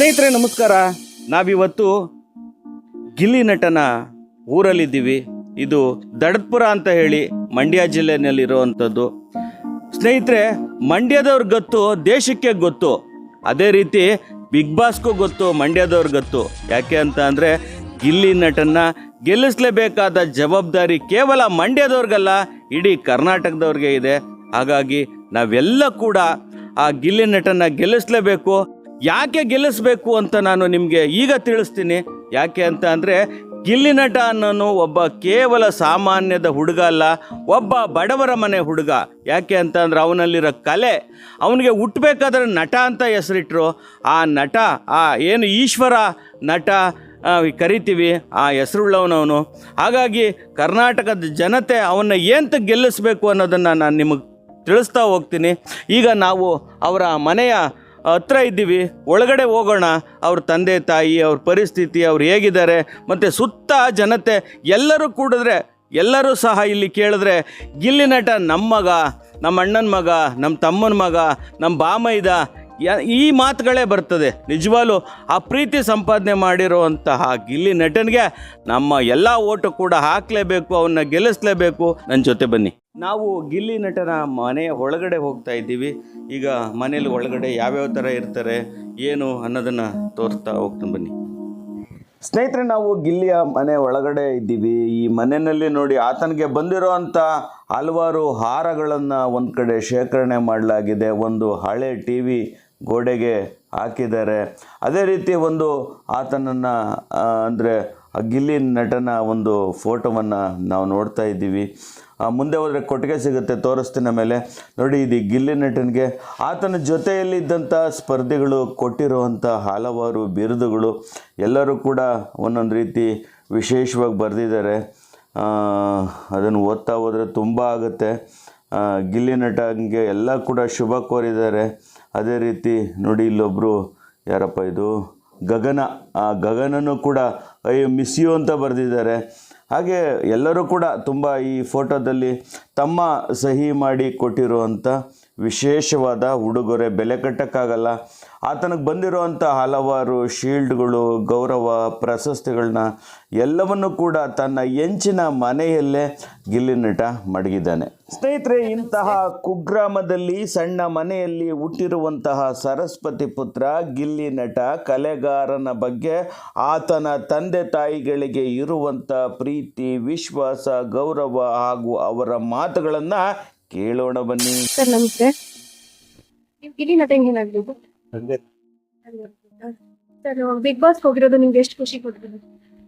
ಸ್ನೇಹಿತರೆ, ನಮಸ್ಕಾರ. ನಾವಿವತ್ತು ಗಿಲ್ಲಿ ನಟನ ಊರಲ್ಲಿದ್ದೀವಿ. ಇದು ದಡತ್ಪುರ ಅಂತ ಹೇಳಿ ಮಂಡ್ಯ ಜಿಲ್ಲೆಯಲ್ಲಿರುವಂಥದ್ದು. ಸ್ನೇಹಿತರೆ, ಮಂಡ್ಯದವ್ರ ಗೊತ್ತು ದೇಶಕ್ಕೆ ಗೊತ್ತು. ಅದೇ ರೀತಿ ಬಿಗ್ ಬಾಸ್ಗೂ ಗೊತ್ತು, ಮಂಡ್ಯದವ್ರ ಗೊತ್ತು. ಯಾಕೆ ಅಂತ ಅಂದರೆ, ಗಿಲ್ಲಿ ನಟನ ಗೆಲ್ಲಿಸಲೇಬೇಕಾದ ಜವಾಬ್ದಾರಿ ಕೇವಲ ಮಂಡ್ಯದವ್ರಿಗಲ್ಲ, ಇಡೀ ಕರ್ನಾಟಕದವ್ರಿಗೆ ಇದೆ. ಹಾಗಾಗಿ ನಾವೆಲ್ಲ ಕೂಡ ಆ ಗಿಲ್ಲಿ ನಟನ ಗೆಲ್ಲಿಸಲೇಬೇಕು. ಯಾಕೆ ಗೆಲ್ಲಿಸ್ಬೇಕು ಅಂತ ನಾನು ನಿಮಗೆ ಈಗ ತಿಳಿಸ್ತೀನಿ. ಯಾಕೆ ಅಂತ ಅಂದರೆ, ಗಿಲ್ಲಿ ನಟ ಅನ್ನೋನು ಒಬ್ಬ ಕೇವಲ ಸಾಮಾನ್ಯದ ಹುಡುಗ ಅಲ್ಲ, ಒಬ್ಬ ಬಡವರ ಮನೆ ಹುಡುಗ. ಯಾಕೆ ಅಂತ ಅಂದರೆ ಅವನಲ್ಲಿರೋ ಕಲೆ. ಅವನಿಗೆ ಹುಟ್ಟಬೇಕಾದ್ರೆ ನಟ ಅಂತ ಹೆಸರಿಟ್ರು. ಆ ನಟ, ಆ ಏನು ಈಶ್ವರ ನಟ ಕರಿತೀವಿ, ಆ ಹೆಸರುಳ್ಳವನವನು. ಹಾಗಾಗಿ ಕರ್ನಾಟಕದ ಜನತೆ ಅವನ್ನ ಏನಂತ ಗೆಲ್ಲಿಸ್ಬೇಕು ಅನ್ನೋದನ್ನು ನಾನು ನಿಮಗೆ ತಿಳಿಸ್ತಾ ಹೋಗ್ತೀನಿ. ಈಗ ನಾವು ಅವರ ಮನೆಯ ಹತ್ರ ಇದ್ದೀವಿ, ಒಳಗಡೆ ಹೋಗೋಣ. ಅವ್ರ ತಂದೆ, ತಾಯಿ, ಅವ್ರ ಪರಿಸ್ಥಿತಿ, ಅವ್ರು ಹೇಗಿದ್ದಾರೆ, ಮತ್ತು ಸುತ್ತ ಜನತೆ ಎಲ್ಲರೂ ಕೂಡಿದ್ರೆ, ಎಲ್ಲರೂ ಸಹ ಇಲ್ಲಿ ಕೇಳಿದ್ರೆ ಗಿಲ್ಲಿ ನಟ ನಮ್ಮ ಮಗ ನಮ್ಮ ಅಣ್ಣನ ಮಗ ನಮ್ಮ ತಮ್ಮನ ಮಗ ನಮ್ಮ ಬಾಮೈದ ಈ ಮಾತುಗಳೇ ಬರ್ತದೆ. ನಿಜವಾಲು ಆ ಪ್ರೀತಿ ಸಂಪಾದನೆ ಮಾಡಿರುವಂತಹ ಗಿಲ್ಲಿ ನಟನಿಗೆ ನಮ್ಮ ಎಲ್ಲ ಓಟು ಕೂಡ ಹಾಕಲೇಬೇಕು ಅವನ್ನ ಗೆಲ್ಲಿಸ್ಲೇಬೇಕು. ನನ್ನ ಜೊತೆ ಬನ್ನಿ. ನಾವು ಗಿಲ್ಲಿ ನಟನ ಮನೆಯ ಒಳಗಡೆ ಹೋಗ್ತಾ ಇದ್ದೀವಿ. ಈಗ ಮನೇಲಿ ಒಳಗಡೆ ಯಾವ್ಯಾವ ಥರ ಇರ್ತಾರೆ, ಏನು ಅನ್ನೋದನ್ನು ತೋರಿಸ್ತಾ ಹೋಗ್ತೀನಿ ಬನ್ನಿ. ಸ್ನೇಹಿತರೆ, ನಾವು ಗಿಲ್ಲಿಯ ಮನೆ ಒಳಗಡೆ ಇದ್ದೀವಿ. ಈ ಮನೆಯಲ್ಲಿ ನೋಡಿ ಆತನಿಗೆ ಬಂದಿರೋ ಅಂಥ ಹಲವಾರು ಹಾರಗಳನ್ನು ಒಂದು ಕಡೆ ಶೇಖರಣೆ ಮಾಡಲಾಗಿದೆ. ಒಂದು ಹಳೆ ಟಿ ವಿ ಗೋಡೆಗೆ ಹಾಕಿದ್ದಾರೆ. ಅದೇ ರೀತಿ ಒಂದು ಆತನನ್ನು ಅಂದರೆ ಗಿಲ್ಲಿ ನಟನ ಒಂದು ಫೋಟೋವನ್ನು ನಾವು ನೋಡ್ತಾ ಇದ್ದೀವಿ. ಮುಂದೆ ಹೋದರೆ ಕೊಟ್ಟಿಗೆ ಸಿಗುತ್ತೆ ತೋರಿಸ್ತಿನ ಮೇಲೆ ನೋಡಿ, ಇದು ಗಿಲ್ಲಿ ನಟನಿಗೆ. ಆತನ ಜೊತೆಯಲ್ಲಿದ್ದಂಥ ಸ್ಪರ್ಧಿಗಳು ಕೊಟ್ಟಿರುವಂಥ ಹಲವಾರು ಬಿರುದುಗಳು. ಎಲ್ಲರೂ ಕೂಡ ಒಂದೊಂದು ರೀತಿ ವಿಶೇಷವಾಗಿ ಬರೆದಿದ್ದಾರೆ. ಅದನ್ನು ಓದ್ತಾ ಹೋದರೆ ತುಂಬ ಆಗುತ್ತೆ. ಗಿಲ್ಲಿ ನಟನಿಗೆ ಎಲ್ಲ ಕೂಡ ಶುಭ ಕೋರಿದ್ದಾರೆ. ಅದೇ ರೀತಿ, ನೋಡಿ ಇಲ್ಲೊಬ್ಬರು ಯಾರಪ್ಪ ಇದು? ಗಗನ. ಆ ಗಗನನು ಕೂಡ, ಅಯ್ಯೋ, ಮಿಸ್ ಯು ಅಂತ ಬರೆದಿದ್ದಾರೆ. ಹಾಗೆ ಎಲ್ಲರೂ ಕೂಡ ತುಂಬ ಈ ಫೋಟೋದಲ್ಲಿ ತಮ್ಮ ಸಹಿ ಮಾಡಿ ಕೊಟ್ಟಿರುವಂಥ ವಿಶೇಷವಾದ ಉಡುಗೊರೆ, ಬೆಲೆ ಕಟ್ಟಕ್ಕಾಗಲ್ಲ. ಆತನಿಗೆ ಬಂದಿರುವಂಥ ಹಲವಾರು ಶೀಲ್ಡ್ಗಳು, ಗೌರವ ಪ್ರಶಸ್ತಿಗಳನ್ನ ಎಲ್ಲವನ್ನು ಕೂಡ ತನ್ನ ಎಂಚಿನ ಮನೆಯಲ್ಲೇ ಗಿಲ್ಲಿನಟ ಮಡಗಿದ್ದಾನೆ. ಸ್ನೇಹಿತರೆ, ಇಂತಹ ಕುಗ್ರಾಮದಲ್ಲಿ ಸಣ್ಣ ಮನೆಯಲ್ಲಿ ಹುಟ್ಟಿರುವಂತಹ ಸರಸ್ವತಿ ಪುತ್ರ ಗಿಲ್ಲಿ ನಟ, ಕಲೆಗಾರನ ಬಗ್ಗೆ ಆತನ ತಂದೆ ತಾಯಿಗಳಿಗೆ ಇರುವಂಥ ಪ್ರೀತಿ, ವಿಶ್ವಾಸ, ಗೌರವ ಹಾಗೂ ಅವರ ಮಾತುಗಳನ್ನು ಕೇಳೋಣ ಬನ್ನಿ. ಸರ್ ನಮಸ್ತೆ. ನೀವು ಗಿರಿ ನಟ ಹಂಗೆ ಸರ್ ಬಿಗ್ ಬಾಸ್ ಹೋಗಿರೋದು ನಿಮ್ಗೆ ಎಷ್ಟು ಖುಷಿ ಕೊಡ್ತದೆ?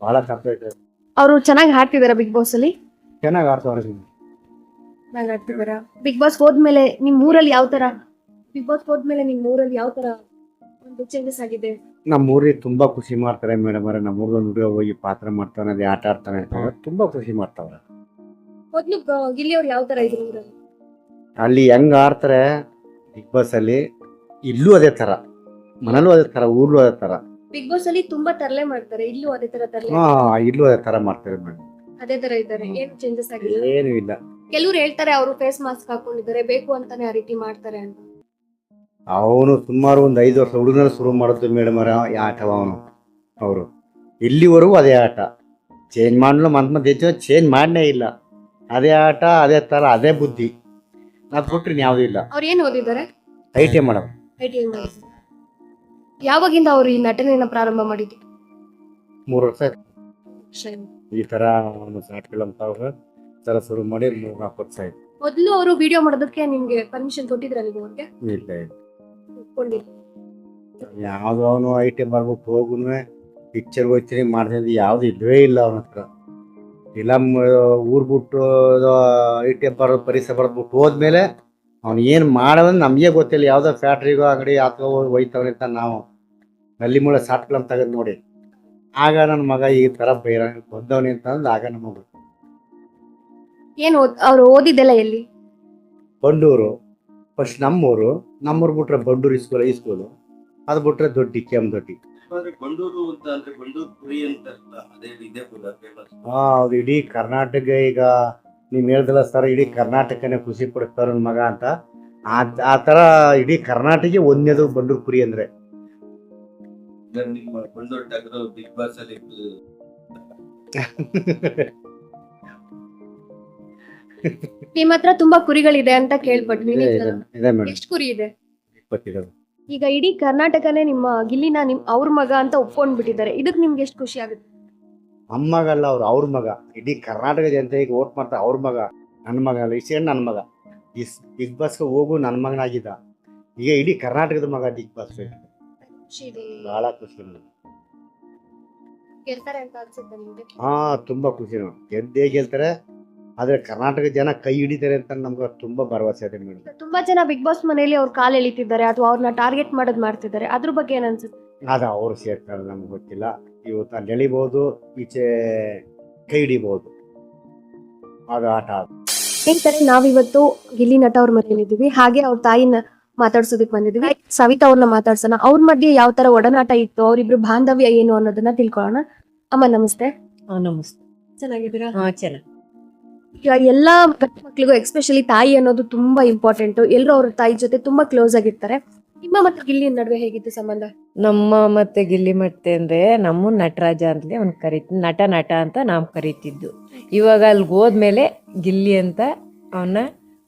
ಬಹಳ ಕಂಪ್ಲೀಟ್ ಅವರು ಚೆನ್ನಾಗಿ ಹಾಡ್ತಿದಾರ ಬಿಗ್ ಬಾಸ್ ಅಲ್ಲಿ? ಚೆನ್ನಾಗಿ ಆಡ್ತಾರೆ ಚೆನ್ನಾಗಿ ಹಾಡ್ತಿದಾರ ಬಿಗ್ ಬಾಸ್ ಹೋದ್ಮೇಲೆ ನಿಮ್ ಊರಲ್ಲಿ ಯಾವ ತರ ಬಿಗ್ ಬಾಸ್ ಹೋದ್ಮೇಲೆ ನಿಮ್ ಊರಲ್ಲಿ ಯಾವ ತರ ಒಂದು ಚೇಂಜಸ್ ಆಗಿದೆ? ನಮ್ಮ ಊರಿಗೆ ತುಂಬಾ ಖುಷಿ ಮಾಡ್ತಾರೆ ಮೇಡಮ್ ಅವರೇ. ನಮ್ಮ ಊರಲ್ಲಿ ಹುಡುಗ ಹೋಗಿ ಪಾತ್ರ ಮಾಡ್ತಾನೆ ಅದೇ ಆಟ ಆಡ್ತಾನೆ. ತುಂಬಾ ಖುಷಿ ಮಾಡ್ತಾವ್ರೆ. ಮೊದ್ಲು ಇಲ್ಲಿ ಗಿಲ್ಲಿ ಅವ್ರು ಯಾವ ತರ ಇದ್ರು ಊರಲ್ಲಿ? ಅಲ್ಲಿ ಹೆಂಗ್ ಆಡ್ತಾರೆ? ಬಿಗ್ ಬಾಸ್ ಅಲ್ಲಿ ಇಲ್ಲೂ ಅದೇ ತರ. ಮನೇಲೂ ಅದೇ ತರ ಊರ್ಲೂ ಅದೇ ತರ. ಬಿಗ್ ಬಾಸ್ ಅಲ್ಲಿ ತುಂಬಾ ತರಲೆ ಮಾಡ್ತಾರೆ ಇಲ್ಲೂ ಅದೇ ತರ ತರಲೆ. ಹಾ ಇಲ್ಲೂ ಅದೇ ತರ ಮಾಡ್ತಾರೆ ಮೇಡಮ್ ಅದೇ ತರ ಇದ್ದಾರೆ ಏನು ಚೇಂಜಸ್ ಆಗಿಲ್ಲ? ಏನು ಇಲ್ಲ. ಕೆಲವ್ರು ಹೇಳ್ತಾರೆ ಅವರು ಫೇಸ್ ಮಾಸ್ಕ್ ಹಾಕೊಂಡಿದ್ದಾರೆ ಬೇಕು ಅಂತಾನೆ ಆ ರೀತಿ ಮಾಡ್ತಾರೆ ಅಂತ. ಅವನು ಸುಮಾರು ಒಂದು ಐದು ವರ್ಷ ಹುಡುಗನ ಶುರು ಮಾಡಿದ್ರು ಮೇಡಮ್ ಅವರ ಆಟವ ಅವನು ಅವರು. ಇಲ್ಲಿವರೆಗೂ ಅದೇ ಆಟ. ಚೇಂಜ್ ಮಾಡಲು ಮಂತ್ ಮಂತ್ ಹೆಚ್ಚು ಚೇಂಜ್ ಮಾಡನೇ ಇಲ್ಲ. ಅದೇ ಆಟ ಅದೇ ಥರ ಅದೇ ಬುದ್ಧಿ. ಅದು ಕೊಟ್ಟರೆ ಯಾವುದೂ ಇಲ್ಲ. ಅವ್ರು ಏನು ಓದಿದ್ದಾರೆ? I T madam. I T ಯಾವಾಗಿಂದ ಅವರು ಈ ನಟನೆಯನ್ನ ಪ್ರಾರಂಭ ಮಾಡಿದ್ದು? ಮೂರು ವರ್ಷ ಆಯ್ತು. ಈ ಥರ ಒಂದು ಅವ್ರು ಈ ಥರ ಶುರು ಮಾಡಿ ಮೂರು ನಾಲ್ಕು ವರ್ಷ ಆಯ್ತು. ಮೊದಲು ಅವರು ವಿಡಿಯೋ ಮಾಡೋದಕ್ಕೆ ನಿಮಗೆ ಪರ್ಮಿಷನ್ ಕೊಟ್ಟಿದ್ರಲ್ಲ ನೀವು ಅವ್ರಿಗೆ? ಇಲ್ಲ ಇಲ್ಲ. ಕೊಡ್ಲಿಲ್ಲ. ಯಾವುದು ಅವನು ಐ ಟಿ ಮಾಡ್ಬಿಟ್ಟು ಹೋಗುನು ಪಿಕ್ಚರ್ ಹೋಗ್ತೀನಿ ಮಾಡ್ತೀನಿ ಯಾವುದು ಇಲ್ಲವೇ ಇಲ್ಲ ಅವನ ಹತ್ರ. ಇಲ್ಲ ಊರು ಬಿಟ್ಟು ಐ ಟಿ ಬರೋ ಪರಿಸರ ಬರೆದ್ಬಿಟ್ಟು ಹೋದ್ಮೇಲೆ ಅವ್ನು ಏನು ಮಾಡೋದಂದ್ರೆ ನಮಗೆ ಗೊತ್ತಿಲ್ಲ. ಯಾವುದೋ ಫ್ಯಾಕ್ಟ್ರಿಗೋ ಅಂಗಡಿ ಅಥವಾ ಹೋಯ್ತವ್ರೆ ಅಂತ ನಾವು ನಲ್ಲಿ ಮೂಳೆ ಸಾಟ್ಗಳನ್ನ ತೆಗೆದು ನೋಡಿ. ಆಗ ನನ್ನ ಮಗ ಈ ಥರ ಬೈರ ಬಂದವನಿ ಅಂತಂದ್ರೆ ಆಗ ನಮಗೆ ಮಗ ಏನು ಅವ್ರು ಓದಿದ್ದೆಲ್ಲ ಎಲ್ಲಿ? ಬಂಡೂರು. ಫಸ್ಟ್ ನಮ್ಮೂರು. ನಮ್ಮೂರು ಬಿಟ್ರೆ ಬಂಡೂರು ಇಸ್ಕೂಲ್ ಇಸ್ಕೂಲು ಅದು ಬಿಟ್ರೆ ದೊಡ್ಡಿ ಕೆ ಎಂ ದೊಡ್ಡಿ ಬಂಡೂರು ಅಂತ ಅಂದ್ರೆ ಬಂಡೂರು ಪುರಿ ಅಂತ ಅದೇ ಇದೇ ಫೇಮಸ್ ಹಾ ಅದು ಇಡೀ ಕರ್ನಾಟಕ ಈಗ ನೀವು ಹೇಳ್ದಲ್ಲ ಸರ್ ಇಡೀ ಕರ್ನಾಟಕನೇ ಖುಷಿ ಪಡಿಸ್ತಾರ ನನ್ನ ಮಗ ಅಂತ. ಆ ಆ ಥರ ಇಡೀ ಕರ್ನಾಟಕ ಒಂದನೇದು ಬಂಡೂರು ಕುರಿ ಅಂದ್ರೆ. ನಿಮ್ಮ ಬಂದೊಟ್ಟಾಗದು ಬಿಗ್ ಬಾಸ್ ಅಲ್ಲಿ ನಿಮ್ಮ ಹತ್ರ ತುಂಬಾ ಕುರಿಗಳಿದೆ ಅಂತ ಕೇಳ್ಪಟ್ವಿ ಇದೆ ಇದೆ. ಇದೆ ಮೇಡಮ್. ಎಷ್ಟು ಕುರಿ ಇದೆ? ಇಪ್ಪತ್ತಿದಾವೆ ಈಗ ಇಡೀ ಕರ್ನಾಟಕನೇ ನಿಮ್ಮ ಗಿಲ್ಲಿನ ನಿಮ್ ಅವ್ರ ಮಗ ಅಂತ ಒಪ್ಕೊಂಡ್ ಬಿಟ್ಟಿದ್ದಾರೆ ಇದಕ್ ನಿಮ್ಗೆ ಎಷ್ಟು ಖುಷಿ ಆಗುತ್ತೆ? ಅಮ್ಮಗಲ್ಲ ಅವ್ರು ಅವ್ರ ಮಗ. ಇಡೀ ಕರ್ನಾಟಕ ಜನತೆಗೆ ಓಟ್ ಮಾಡ್ತಾ ಅವ್ರ ಮಗ ನನ್ನ ಮಗ ಅಲ್ಲ ಇಷ್ಟೇ ನನ್ನ ಮಗ. ಇಸ್ ಬಿಗ್ ಬಾಸ್ಗೆ ಹೋಗು ನನ್ನ ಮಗನಾಗಿದ್ದ. ಈಗ ಇಡೀ ಕರ್ನಾಟಕದ ಮಗ ಬಿಗ್ ಬಾಸ್ ಬಹಳ ಖುಷಿ ನನಗೆ. ಗೆಲ್ತಾರೆ ಅಂತ ಅನ್ಸುತ್ತೆ ನಿಮ್ಗೆ? ಹಾ ತುಂಬಾ ಖುಷಿ ಗೆದ್ದೇ ಗೆಲ್ತಾರೆ. ಆದ್ರೆ ಕರ್ನಾಟಕ ಜನ ಕೈ ಹಿಡಿತಾರೆ ಅಂತ ನಮ್ಗೆ ತುಂಬಾ ಭರವಸೆ ಇದೆ ಮೇಡಮ್. ತುಂಬಾ ಜನ ಬಿಗ್ ಬಾಸ್ ಮನೆಯಲ್ಲಿ ಅವ್ರು ಕಾಲ್ ಎಳಿತಿದ್ದಾರೆ ಅಥವಾ ಅವ್ರನ್ನ ಟಾರ್ಗೆಟ್ ಮಾಡೋದ್ ಮಾಡ್ತಿದ್ದಾರೆ. ಅದ್ರ ಬಗ್ಗೆ ಏನನ್ಸುತ್ತೆ ಅನ್ಸುತ್ತೆ? ಅದು ಅವ್ರು ಸೇರ್ತಾರೆ ನಮ್ಗೆ ಗೊತ್ತಿಲ್ಲ. ಇವತ್ತು ಅಲ್ಲಿ ಎಳಿಬಹುದು ಈಚೆ ಕೈ ಹಿಡಿಬಹುದು ಅದು ಆಟ ಅದು. ಸ್ನೇಹಿತರೆ ನಾವಿವತ್ತು ಗಿಲ್ಲಿ ನಟ ಅವ್ರ ಮನೆಯಲ್ಲಿದ್ದೀವಿ ಹಾಗೆ ಅವ್ರ ತಾಯಿನ ಮಾತಾಡ್ಸೋದಕ್ಕೆ ಬಂದಿದ್ದೀವಿ. ಸವಿತಾ ಅವ್ರನ್ನ ಮಾತಾಡ್ಸೋಣ. ಅವ್ರ ಮಧ್ಯೆ ಯಾವ ತರ ಒಡನಾಟ ಇತ್ತು ಅವರಿಬ್ರು ಬಾಂಧವ್ಯ ಏನು ಅನ್ನೋದನ್ನ ತಿಳ್ಕೊಳ್ಳೋಣ. ಅಮ್ಮ ನಮಸ್ತೆ. ನಮಸ್ತೆ. ಚೆನ್ನಾಗಿದ್ದೀರಾ? ಹಾ ಚೆನ್ನಾಗಿ. ಎಲ್ಲಾ ಗಂಡ ಮಕ್ಳಿಗೂ ಎಕ್ಸ್ಪೆಷಲಿ ತಾಯಿ ಅನ್ನೋದು ತುಂಬಾ ಇಂಪಾರ್ಟೆಂಟ್ ಎಲ್ಲರೂ ಅವ್ರ ತಾಯಿ ಜೊತೆ ತುಂಬಾ ಕ್ಲೋಸ್ ಆಗಿರ್ತಾರೆ. ನಿಮ್ಮ ಮತ್ತೆ ಗಿಲ್ಲಿ ನಡುವೆ ಹೇಗಿತ್ತು ಸಂಬಂಧ? ನಮ್ಮ ಮತ್ತೆ ಗಿಲ್ಲಿ ಮತ್ತೆ ಅಂದ್ರೆ ನಮ್ಮ ನಟರಾಜ ಅಂತಲೇ ಅವ್ನು ಕರೀತ, ನಟ ನಟ ಅಂತ ನಾವು ಕರಿತಿದ್ದು. ಇವಾಗ ಅಲ್ಲಿ ಹೋದ್ಮೇಲೆ ಗಿಲ್ಲಿ ಅಂತ ಅವನ್ನ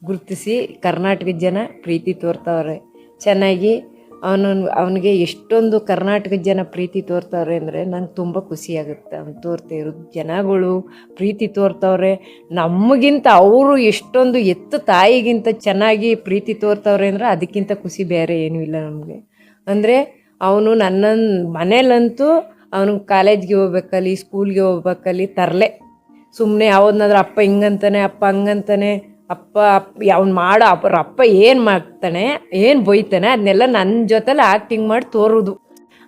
ಗುರುತಿಸಿ ಕರ್ನಾಟಕದ ಜನ ಪ್ರೀತಿ ತೋರ್ತಾವ್ರೆ. ಚೆನ್ನಾಗಿ ಅವನು ಅವನಿಗೆ ಎಷ್ಟೊಂದು ಕರ್ನಾಟಕದ ಜನ ಪ್ರೀತಿ ತೋರ್ತವ್ರೆ ಅಂದರೆ ನಂಗೆ ತುಂಬ ಖುಷಿಯಾಗುತ್ತೆ ಅವ್ನು ತೋರ್ತಾ ಇರೋದು ಜನಗಳು ಪ್ರೀತಿ ತೋರ್ತವ್ರೆ. ನಮಗಿಂತ ಅವರು ಎಷ್ಟೊಂದು ಎತ್ತು ತಾಯಿಗಿಂತ ಚೆನ್ನಾಗಿ ಪ್ರೀತಿ ತೋರ್ತವ್ರೆ ಅಂದರೆ ಅದಕ್ಕಿಂತ ಖುಷಿ ಬೇರೆ ಏನೂ ಇಲ್ಲ ನಮಗೆ. ಅಂದರೆ ಅವನು ನನ್ನ ಮನೇಲಂತೂ ಅವನು ಕಾಲೇಜ್ಗೆ ಹೋಗ್ಬೇಕಲ್ಲಿ ಸ್ಕೂಲ್ಗೆ ಹೋಗ್ಬೇಕಲ್ಲಿ ತರಲೆ. ಸುಮ್ಮನೆ ಯಾವ್ದನ್ನಾದ್ರೂ ಅಪ್ಪ ಹಿಂಗಂತಾನೆ, ಅಪ್ಪ ಹಂಗಂತಾನೆ ಅಪ್ಪ ಅಪ್ಪ, ಅವ್ನು ಮಾಡೋ, ಅವ್ರ ಅಪ್ಪ ಏನು ಮಾಡ್ತಾನೆ, ಏನು ಬೈತಾನೆ ಅದನ್ನೆಲ್ಲ ನನ್ನ ಜೊತೆಲಿ ಆ್ಯಕ್ಟಿಂಗ್ ಮಾಡಿ ತೋರೋದು.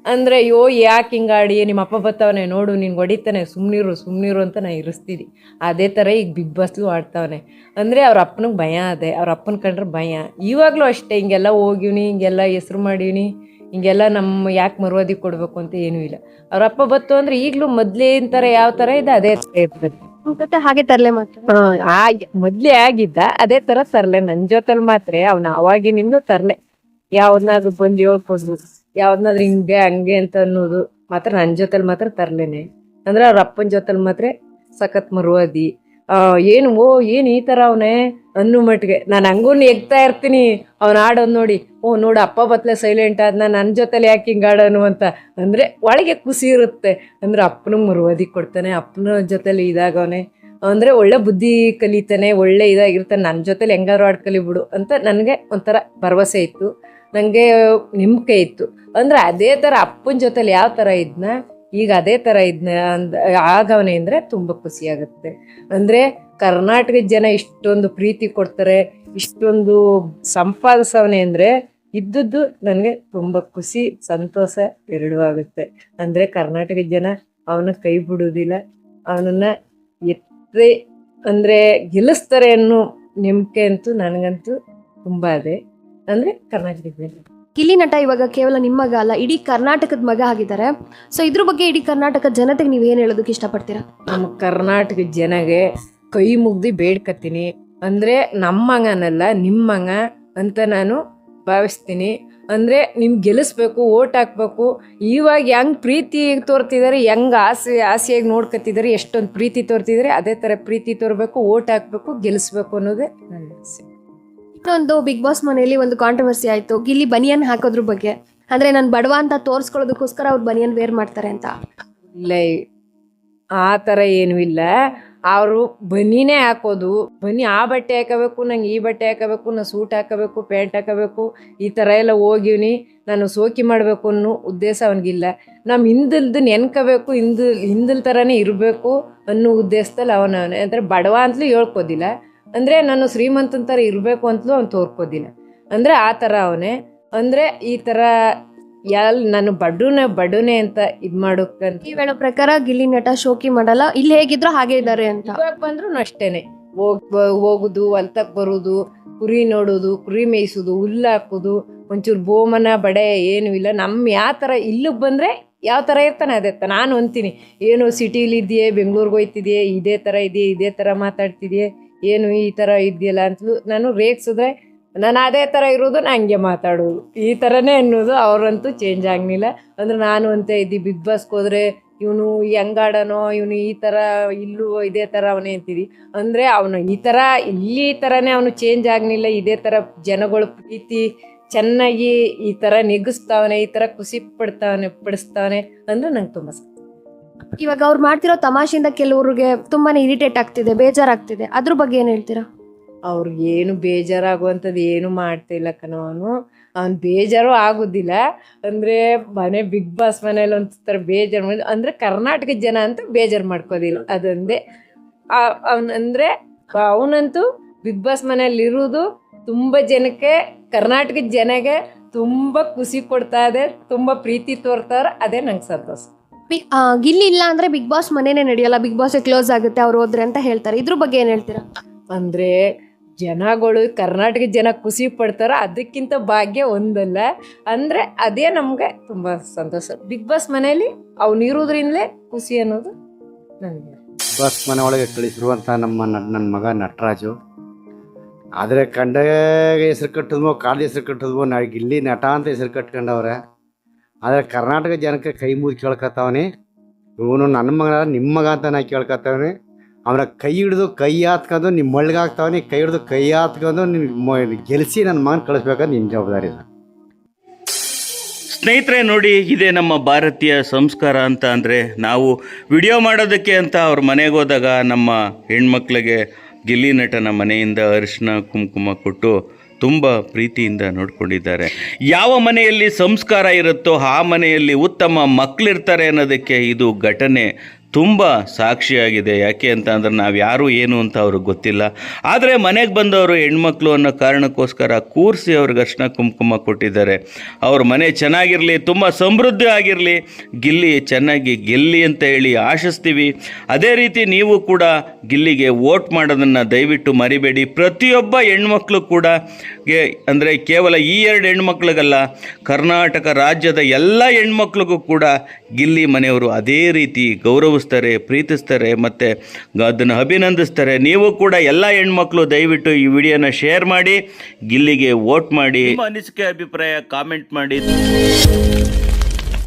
ಅಂದರೆ, ಅಯ್ಯೋ ಯಾಕೆ ಹಿಂಗಾಡಿ ನಿಮ್ಮ ಅಪ್ಪ ಬರ್ತಾವನೆ ನೋಡು ನಿನ್ಗೆ ಹೊಡಿತಾನೆ ಸುಮ್ಮನಿರು ಸುಮ್ಮನಿರು ಅಂತ ನಾನು ಇರಿಸ್ತೀನಿ. ಅದೇ ಥರ ಈಗ ಬಿಗ್ ಬಾಸ್ಲು ಆಡ್ತಾವನೆ. ಅಂದರೆ, ಅವ್ರ ಅಪ್ಪನಿಗೆ ಭಯ ಅದೇ, ಅವ್ರ ಅಪ್ಪನ ಕಂಡ್ರೆ ಭಯ. ಇವಾಗಲೂ ಅಷ್ಟೇ, ಹಿಂಗೆಲ್ಲ ಹೋಗಿವ್ನಿ ಹಿಂಗೆಲ್ಲ ಹೆಸ್ರು ಮಾಡೀವ್ನಿ, ಹಿಂಗೆಲ್ಲ ನಮ್ಮ ಯಾಕೆ ಮರ್ವಾದಿ ಕೊಡಬೇಕು ಅಂತ ಏನೂ ಇಲ್ಲ. ಅವ್ರ ಅಪ್ಪ ಬತ್ತು ಅಂದರೆ ಈಗಲೂ ಮೊದಲೇ ಥರ ಯಾವ ಥರ ಇದೆ, ಅದೇ ಥರ ಇರ್ತದೆ ಹಾಗೆ ಮಾತ್ರ. ಮೊದ್ಲೇ ಆಗಿದ್ದ, ಅದೇ ತರ ತರ್ಲೆ. ನನ್ ಜೊತೆಲ್ ಮಾತ್ರ ಅವ್ನ ಅವಾಗಿನಿಂದ ತರ್ಲೆ. ಯಾವ್ದನ್ನಾದ್ರು ಬಂದು ಹೇಳ್ಕೊಂಡು ಯಾವ್ದನ್ನಾದ್ರು ಹಿಂಗೆ, ಹಂಗೆ ಅಂತ ಅನ್ನೋದು ಮಾತ್ರ ನನ್ ಜೊತೆಲ್ ಮಾತ್ರ ತರ್ಲೇನೆ. ಅಂದ್ರೆ ಅವ್ರ ಅಪ್ಪನ ಜೊತೆಲ್ ಮಾತ್ರ ಸಖತ್ ಮರುವಾದಿ. ಆ, ಏನು, ಓ, ಏನ್ ಈ ತರ ಅವನೇ? ಅನ್ನೋ ಮಟ್ಟಿಗೆ. ನಾನು ಹಂಗೂ ಎಗ್ತಾ ಇರ್ತೀನಿ. ಅವ್ನು ಆಡೋದು ನೋಡಿ, ಓ, ನೋಡು, ಅಪ್ಪ ಬತ್ಲೆ ಸೈಲೆಂಟ್ ಆದ್ನ ನನ್ನ ಜೊತೆಲಿ ಯಾಕೆ ಹಿಂಗೆ ಆಡೋನು ಅಂತ. ಅಂದರೆ ಒಳಗೆ ಖುಷಿ ಇರುತ್ತೆ. ಅಂದರೆ ಅಪ್ಪನೂ ಮರುವಾದಿ ಕೊಡ್ತಾನೆ, ಅಪ್ಪನ ಜೊತೆಲಿ ಇದಾಗವನೆ. ಅಂದರೆ ಒಳ್ಳೆ ಬುದ್ಧಿ ಕಲಿತಾನೆ, ಒಳ್ಳೆ ಇದಾಗಿರ್ತಾನೆ. ನನ್ನ ಜೊತೆಲಿ ಹೆಂಗಾರು ಆಡ್ ಕಲಿಬಿಡು ಅಂತ ನನಗೆ ಒಂಥರ ಭರವಸೆ ಇತ್ತು. ನನಗೆ ನಂಬಿಕೆ ಇತ್ತು. ಅಂದರೆ ಅದೇ ಥರ ಅಪ್ಪನ ಜೊತೆಲಿ ಯಾವ ಥರ ಇದ್ನ, ಈಗ ಅದೇ ಥರ ಇದ್ನ ಅಂದ ಆಗವನೆ ಅಂದರೆ ತುಂಬ ಖುಷಿಯಾಗುತ್ತೆ ಅಂದರೆ ಕರ್ನಾಟಕದ ಜನ ಇಷ್ಟೊಂದು ಪ್ರೀತಿ ಕೊಡ್ತಾರೆ ಇಷ್ಟೊಂದು ಸಂಪಾದಿಸವನೆ ಅಂದರೆ ಇದ್ದದ್ದು ನನಗೆ ತುಂಬ ಖುಷಿ ಸಂತೋಷ ಎರಡೂ ಆಗುತ್ತೆ. ಅಂದರೆ ಕರ್ನಾಟಕದ ಜನ ಅವನ ಕೈ ಬಿಡುವುದಿಲ್ಲ ಅವನನ್ನು ಎತ್ತೇ ಅಂದರೆ ಗೆಲ್ಲಿಸ್ತಾರೆ ಅನ್ನೋ ನಂಬಿಕೆ ಅಂತೂ ನನಗಂತೂ ತುಂಬ ಇದೆ. ಅಂದರೆ ಕರ್ನಾಟಕದ ಜನ. ಕಿಲಿ ನಟ ಇವಾಗ ಕೇವಲ ನಿಮ್ಮ ಮಗ ಅಲ್ಲ ಇಡೀ ಕರ್ನಾಟಕದ ಮಗ ಆಗಿದ್ದಾರೆ. ಸೊ ಇದ್ರ ಬಗ್ಗೆ ಇಡೀ ಕರ್ನಾಟಕದ ಜನತೆಗೆ ನೀವು ಏನು ಹೇಳೋದಕ್ಕೆ ಇಷ್ಟಪಡ್ತೀರಾ? ನಮ್ಮ ಕರ್ನಾಟಕದ ಜನಗೆ ಕೈ ಮುಗ್ದು ಬೇಡ್ಕತ್ತೀನಿ ಅಂದರೆ ನಮ್ಮಂಗನಲ್ಲ ನಿಮ್ಮಂಗ ಅಂತ ನಾನು ಭಾವಿಸ್ತೀನಿ. ಅಂದರೆ ನಿಮ್ಗೆ ಗೆಲ್ಲಿಸ್ಬೇಕು ಓಟ್ ಹಾಕ್ಬೇಕು. ಇವಾಗ ಹೆಂಗೆ ಪ್ರೀತಿ ತೋರ್ತಿದ್ದಾರೆ ಹೆಂಗೆ ಆಸೆ ಆಸೆಯಾಗಿ ನೋಡ್ಕೊತಿದ್ದಾರೆ ಎಷ್ಟೊಂದು ಪ್ರೀತಿ ತೋರ್ತಿದ್ದಾರೆ ಅದೇ ಥರ ಪ್ರೀತಿ ತೋರಬೇಕು ಓಟ್ ಹಾಕ್ಬೇಕು ಗೆಲ್ಲಿಸ್ಬೇಕು ಅನ್ನೋದೇ ನನ್ನ ಆಸೆ. ಇನ್ನೊಂದು ಬಿಗ್ ಬಾಸ್ ಮನೆಯಲ್ಲಿ ಒಂದು ಕಾಂಟ್ರವರ್ಸಿ ಆಯಿತು. ಗಿಲ್ಲಿ ಬನಿಯನ್ ಹಾಕೋದ್ರ ಬಗ್ಗೆ. ಅಂದ್ರೆ ನಾನು ಬಡವ ಅಂತ ತೋರಿಸ್ಕೊಳ್ಳೋದಕ್ಕೋಸ್ಕರ ಅವ್ರು ಬನಿಯನ್ ವೇರ್ ಮಾಡ್ತಾರೆ ಅಂತ. ಇಲ್ಲ ಆ ಥರ ಏನೂ ಇಲ್ಲ. ಅವರು ಬನ್ನಿನೇ ಹಾಕೋದು. ಬನ್ನಿ ಆ ಬಟ್ಟೆ ಹಾಕೋಬೇಕು, ನಂಗೆ ಈ ಬಟ್ಟೆ ಹಾಕೋಬೇಕು ನಾನು ಸೂಟ್ ಹಾಕೋಬೇಕು, ಪ್ಯಾಂಟ್ ಹಾಕೋಬೇಕು, ಈ ಥರ ಎಲ್ಲ ಹೋಗಿವ್ನಿ. ನಾನು ಸೋಕಿ ಮಾಡಬೇಕು ಅನ್ನೋ ಉದ್ದೇಶ ಅವನಿಗಿಲ್ಲ. ನಮ್ಮ ಹಿಂದಲ್ದು ನೆನ್ಕೋಬೇಕು, ಹಿಂದು, ಹಿಂದಲ್ ಥರನೇ ಇರಬೇಕು ಅನ್ನೋ ಉದ್ದೇಶದಲ್ಲಿ ಅವನ ಅಂದರೆ ಬಡವ ಅಂತಲೂ ಹೇಳ್ಕೋದಿಲ್ಲ. ಅಂದರೆ ನಾನು ಶ್ರೀಮಂತನ ಥರ ಇರಬೇಕು ಅಂತಲೂ ಅವ್ನು ತೋರ್ಕೋದಿಲ್ಲ. ಅಂದರೆ ಆ ಥರ ಅವನೇ. ಅಂದರೆ ಈ ಥರ ಎಲ್ ನಾನು ಬಡೂನೆ ಬಡೂನೆ ಅಂತ ಇದು ಮಾಡೋಕ್ಕಂತ ನೀವ್ ಹೇಳೋ ಪ್ರಕಾರ ಗಿಲ್ಲಿ ನಟ ಶೋಕಿ ಮಾಡಲ್ಲ ಇಲ್ಲಿ ಹೇಗಿದ್ರು ಹಾಗೆ ಇದ್ದಾರೆ ಅಂತ. ಇವಾಗ ಬಂದ್ರು ಅಷ್ಟೇನೆ. ಹೋಗ್ ಹೋಗುದು ಹೊಲ್ತಕ್ ಬರುದು ಕುರಿ ನೋಡೋದು ಕುರಿ ಮೇಯಿಸೋದು ಹುಲ್ಲು ಹಾಕೋದು ಒಂಚೂರು ಬೋಮನ ಬಡೆ ಏನೂ ಇಲ್ಲ. ನಮ್ಮ ಯಾವ ಥರ ಇಲ್ಲಿಗೆ ಬಂದರೆ ಯಾವ ಥರ ಇರ್ತಾನೆ ಅದೇ ತ ನಾನು ಅಂತೀನಿ ಏನು ಸಿಟಿಲಿ ಇದೆಯೇ ಬೆಂಗ್ಳೂರಿಗೆ ಹೋಯ್ತಿದೆಯೇ ಇದೇ ಥರ ಇದೆಯೇ ಇದೇ ಥರ ಮಾತಾಡ್ತಿದೆಯೇ ಏನು ಈ ಥರ ಇದೆಯಲ್ಲ ಅಂತಲೂ ನಾನು ರೇಗ್ಸಿದ್ರೆ ನಾನು ಅದೇ ಥರ ಇರೋದು, ನಾನು ಹಂಗೆ ಮಾತಾಡೋದು. ಈ ಥರನೇ ಅನ್ನೋದು ಅವರಂತೂ ಚೇಂಜ್ ಆಗಲಿಲ್ಲ. ಅಂದರೆ ನಾನು ಅಂತ ಇದ್ದಿ ಬಿಗ್ ಬಾಸ್ಗೆ ಹೋದರೆ ಇವನು ಹೆಂಗಾಡನೋ, ಇವನು ಈ ಥರ ಇಲ್ಲೂ ಇದೇ ಥರ ಅವನೇ ಅಂತಿದ್ದಿ. ಅಂದರೆ ಅವನು ಈ ಥರ, ಇಲ್ಲಿ ಈ ಥರನೇ ಅವನು ಚೇಂಜ್ ಆಗಲಿಲ್ಲ, ಇದೇ ಥರ ಜನಗಳು ಪ್ರೀತಿ, ಚೆನ್ನಾಗಿ ಈ ಥರ ನೆಗಿಸ್ತಾವನೆ, ಈ ಥರ ಖುಷಿ ಪಡ್ತಾವನೆ, ಪಡಿಸ್ತಾವನೆ ಅಂದರೆ ನಂಗೆ ತುಂಬ ಇವಾಗ ಅವ್ರು ಮಾಡ್ತಿರೋ ತಮಾಷೆಯಿಂದ ಕೆಲವ್ರಿಗೆ ತುಂಬಾ ಇರಿಟೇಟ್ ಆಗ್ತಿದೆ, ಬೇಜಾರಾಗ್ತಿದೆ. ಅದ್ರ ಬಗ್ಗೆ ಏನು ಹೇಳ್ತೀರಾ? ಅವ್ರಿಗೆ ಏನು ಬೇಜಾರಾಗುವಂಥದ್ದು ಏನು ಮಾಡ್ತಿಲ್ಲ ಕಣೋ ಅವನು. ಅವ್ನು ಬೇಜಾರು ಆಗೋದಿಲ್ಲ. ಅಂದರೆ ಮನೆ ಬಿಗ್ ಬಾಸ್ ಮನೇಲಿ ಒಂಥರ ಬೇಜಾರು ಮಾಡಿ ಅಂದರೆ ಕರ್ನಾಟಕದ ಜನ ಅಂತ ಬೇಜಾರು ಮಾಡ್ಕೋದಿಲ್ಲ. ಅದೊಂದೇ. ಅವನು ಅಂದರೆ ಅವನಂತೂ ಬಿಗ್ ಬಾಸ್ ಮನೇಲಿ ಇರೋದು ತುಂಬ ಜನಕ್ಕೆ ಕರ್ನಾಟಕದ ಜನಗೆ ತುಂಬ ಖುಷಿ ಕೊಡ್ತಾ ಇದೆ ತುಂಬ ಪ್ರೀತಿ ತೋರ್ತಾರೆ ಅದೇ ನಂಗೆ ಸಂತೋಷ. ಬಿ- ಆಗಿಲ್ಲ ಗಿಲ್ಲಿ ಇಲ್ಲ ಅಂದ್ರೆ ಬಿಗ್ ಬಾಸ್ ಮನೇನೆ ನಡೆಯಲ್ಲ. ಬಿಗ್ ಬಾಸ್ ಕ್ಲೋಸ್ ಆಗುತ್ತೆ ಅವ್ರು ಹೋದ್ರೆ ಅಂತ ಹೇಳ್ತಾರೆ. ಇದ್ರ ಬಗ್ಗೆ ಏನು ಹೇಳ್ತೀರಾ? ಅಂದರೆ ಜನಗಳು ಕರ್ನಾಟಕದ ಜನ ಖುಷಿ ಪಡ್ತಾರ, ಅದಕ್ಕಿಂತ ಭಾಗ್ಯ ಒಂದಲ್ಲ. ಅಂದರೆ ಅದೇ ನಮಗೆ ತುಂಬ ಸಂತೋಷ. ಬಿಗ್ ಬಾಸ್ ಮನೆಯಲ್ಲಿ ಅವ್ನು ಇರೋದ್ರಿಂದಲೇ ಖುಷಿ ಅನ್ನೋದು ನನಗೆ. ಬಸ್ ಮನೆ ಒಳಗೆ ಕಳಿಸಿರುವಂಥ ನಮ್ಮ ನನ್ನ ಮಗ ನಟರಾಜು. ಆದರೆ ಕಂಡ ಹೆಸರು ಕಟ್ಟಿದ್ವೋ ಕಾಲು ಹೆಸರು ಕಟ್ಟಿದ್ವೋ ನಾ ಇಲ್ಲಿ ನಟ ಅಂತ ಹೆಸರು ಕಟ್ಕೊಂಡವ್ರೆ. ಆದರೆ ಕರ್ನಾಟಕ ಜನಕ್ಕೆ ಕೈ ಮುಗಿ ಕೇಳ್ಕೊತಾವನಿ. ಇವನು ನನ್ನ ಮಗನ ನಿಮ್ಮ ಮಗ ಅಂತ ನಾ ಕೇಳ್ಕೊತಾವನಿ. ಅವನ ಕೈ ಹಿಡಿದು ಕೈ ಹಾತ್ಕೊಂಡು ನಿಮ್ಮ ಮಳ್ಳಿಗೆ ಹಾಕ್ತಾವನಿ ಕೈ ಹಿಡಿದು ಕೈ ಹಾತ್ಕೊಂಡು ನಿಮ್ಮ ಗೆಲ್ಲಿಸಿ ನನ್ನ ಮಗನ ಕಳಿಸ್ಬೇಕಾದ ನಿಮ್ಮ ಜವಾಬ್ದಾರಿ ಸ್ನೇಹಿತರೆ, ನೋಡಿ, ಇದೇ ನಮ್ಮ ಭಾರತೀಯ ಸಂಸ್ಕಾರ ಅಂತ ಅಂದರೆ ನಾವು ವಿಡಿಯೋ ಮಾಡೋದಕ್ಕೆ ಅಂತ ಅವ್ರ ಮನೆಗೆ ಹೋದಾಗ ನಮ್ಮ ಹೆಣ್ಮಕ್ಳಿಗೆ ಗಿಲ್ಲಿ ನಟನ ಮನೆಯಿಂದ ಅರಿಶಿನ ಕುಂಕುಮ ಕೊಟ್ಟು ತುಂಬ ಪ್ರೀತಿಯಿಂದ ನೋಡ್ಕೊಂಡಿದ್ದಾರೆ. ಯಾವ ಮನೆಯಲ್ಲಿ ಸಂಸ್ಕಾರ ಇರುತ್ತೋ ಆ ಮನೆಯಲ್ಲಿ ಉತ್ತಮ ಮಕ್ಕಳಿರ್ತಾರೆ ಅನ್ನೋದಕ್ಕೆ ಇದು ಘಟನೆ. ತುಂಬ ಸಾಕ್ಷಿಯಾಗಿದೆ. ಯಾಕೆ ಅಂತ ಅಂದರೆ ನಾವು ಯಾರು, ಏನು ಅಂತ ಅವ್ರಿಗೆ ಗೊತ್ತಿಲ್ಲ. ಆದರೆ ಮನೆಗೆ ಬಂದವರು ಹೆಣ್ಮಕ್ಳು ಅನ್ನೋ ಕಾರಣಕ್ಕೋಸ್ಕರ ಕೂರಿಸಿ ಅವ್ರಿಗೆ ಅರ್ಶನ ಕುಂಕುಮ ಕೊಟ್ಟಿದ್ದಾರೆ. ಅವ್ರ ಮನೆ ಚೆನ್ನಾಗಿರಲಿ, ತುಂಬ ಸಮೃದ್ಧಿ ಆಗಿರಲಿ, ಗಿಲ್ಲಿ ಚೆನ್ನಾಗಿ ಗೆಲ್ಲಿ ಅಂತ ಹೇಳಿ ಆಶಿಸ್ತೀವಿ. ಅದೇ ರೀತಿ ನೀವು ಕೂಡ ಗಿಲ್ಲಿಗೆ ವೋಟ್ ಮಾಡೋದನ್ನು ದಯವಿಟ್ಟು ಮರಿಬೇಡಿ. ಪ್ರತಿಯೊಬ್ಬ ಹೆಣ್ಮಕ್ಳು ಕೂಡ ಅಂದರೆ ಕೇವಲ ಈ ಎರಡು ಹೆಣ್ಮಕ್ಳಿಗಲ್ಲ, ಕರ್ನಾಟಕ ರಾಜ್ಯದ ಎಲ್ಲ ಹೆಣ್ಮಕ್ಳಿಗೂ ಕೂಡ ಗಿಲ್ಲಿ ಮನೆಯವರು ಅದೇ ರೀತಿ ಗೌರವಿಸ್ತಾರೆ ಪ್ರೀತಿಸ್ತಾರೆ ಮತ್ತು ಅದನ್ನು ಅಭಿನಂದಿಸ್ತಾರೆ. ನೀವು ಕೂಡ ಎಲ್ಲ ಹೆಣ್ಮಕ್ಳು ದಯವಿಟ್ಟು ಈ ವಿಡಿಯೋನ ಶೇರ್ ಮಾಡಿ, ಗಿಲ್ಲಿಗೆ ವೋಟ್ ಮಾಡಿ. ಅನಿಸಿಕೆ, ಅಭಿಪ್ರಾಯ ಕಾಮೆಂಟ್ ಮಾಡಿ.